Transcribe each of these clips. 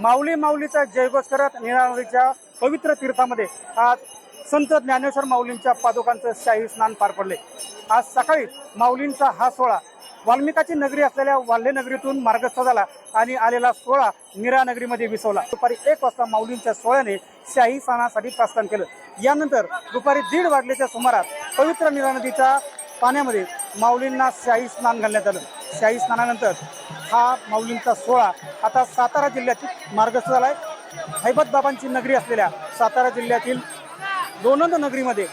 माऊली माऊलीचा जयघोष करत निळानदीच्या पवित्र तीर्थामध्ये आज संत ज्ञानेश्वर माऊलींच्या पादुकांचं शाही स्नान पार पडले. आज सकाळी माऊलींचा हा सोहळा वाल्मिकाची नगरी असलेल्या वाल्हे नगरीतून मार्गस्थ झाला आणि आलेला सोहळा निरा नगरीमध्ये विसवला. दुपारी एक वाजता माऊलींच्या सोहळ्याने शाही स्नानासाठी प्रस्थान केलं. यानंतर दुपारी दीड वाजल्याच्या सुमारास पवित्र निरा नदीच्या पाण्यामध्ये माऊलींना शाही स्नान घालण्यात आलं. शाही स्नानानंतर हा माऊलींचा सोहळा आता सातारा जिल्ह्यातील मार्गस्थ झाला आहे हैबत बाबांची नगरी असलेल्या सातारा जिल्ह्यातील लोणंद नगरीमध्ये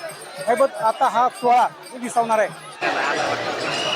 हैबत आता हा सोहळा दिसावणार आहे.